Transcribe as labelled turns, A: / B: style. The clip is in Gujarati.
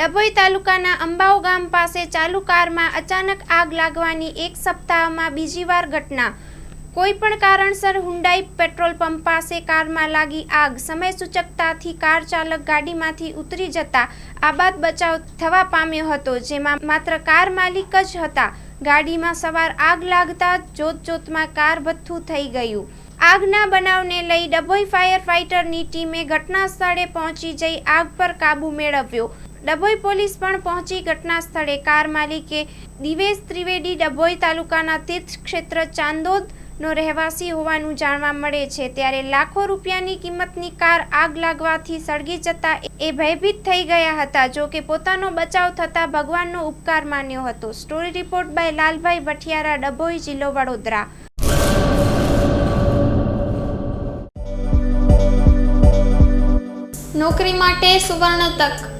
A: ડભોઈ તાલુકાના અંબાવ ગામ પાસે ચાલુ કારમાં અચાનક આગ લાગવાની એક સપ્તાહમાં બીજી વાર ઘટના. કોઈ પણ કારણસર હુંડાઈ પેટ્રોલ પંપ પાસે કારમાં લાગી આગ. સમય સૂચકતાથી કાર ચાલક ગાડીમાંથી ઉતરી જતા આબાદ બચાવ થવા પામ્યો હતો, જેમાં માત્ર કાર માલિક જ હતા. ગાડીમાં સવાર આગ લાગતા જોત જોતમાં કાર ભથ્થું થઈ ગયું. આગના બનાવને લઈ ડભોઈ ફાયર ફાઇટરની ટીમે ઘટના સ્થળે પહોંચી જઈ આગ પર કાબૂ મેળવ્યો. ડભોઈ પોલીસ પણ પહોંચી ઘટના સ્થળે. કાર માલિકે દિવેશ ત્રિવેદી ડભોઈ તાલુકાના તીર્થક્ષેત્ર ચાંદોદનો રહેવાસી હોવાનું જાણવા મળે છે. ત્યારે લાખો રૂપિયાની કિંમતની કાર આગ લાગવાથી સળગી જતા એ ભયભીત થઈ ગયા હતા. જો કે પોતાનો બચાવ થતા ભગવાનનો ઉપકાર માન્યો હતો. Story report by Lalbhai Bhathiyara Dabhoi જિલ્લો વડોદરા.
B: નોકરી માટે સુવર્ણ તક